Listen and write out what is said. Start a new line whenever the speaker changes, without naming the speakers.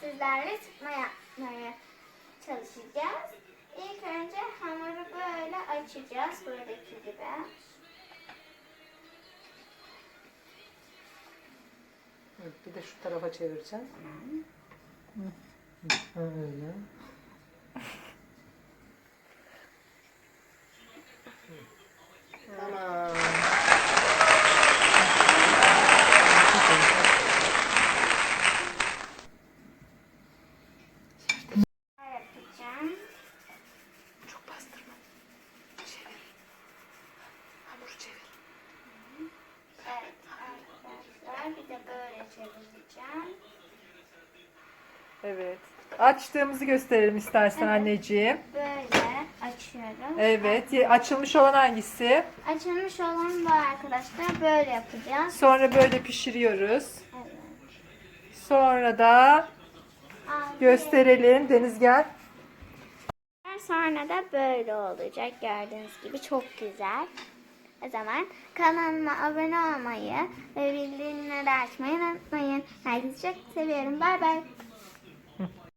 sizlerle sıkma yapmaya çalışacağız. İlk önce hamuru böyle açacağız buradaki gibi.
Evet, bir de şu tarafa çevireceğim. Hı, Öyle. Tamam.
Yapacağım.
Çok bastırma. Çevir. Hamuru çevir.
Evet arkadaşlar bir de böyle çevireceğim.
Evet. Açtığımızı gösterelim istersen
Evet.
anneciğim.
Böyle açıyorum.
Evet. ye- Açılmış olan hangisi?
Açılmış olan bu arkadaşlar böyle yapacağız.
Sonra böyle pişiriyoruz.
Evet.
Sonra da
Altı
gösterelim. Deniz gel.
Sonra da böyle olacak gördüğünüz gibi çok güzel. O zaman kanalıma abone olmayı ve bildirimleri açmayı unutmayın. Herkesi çok seviyorum. Bay bay.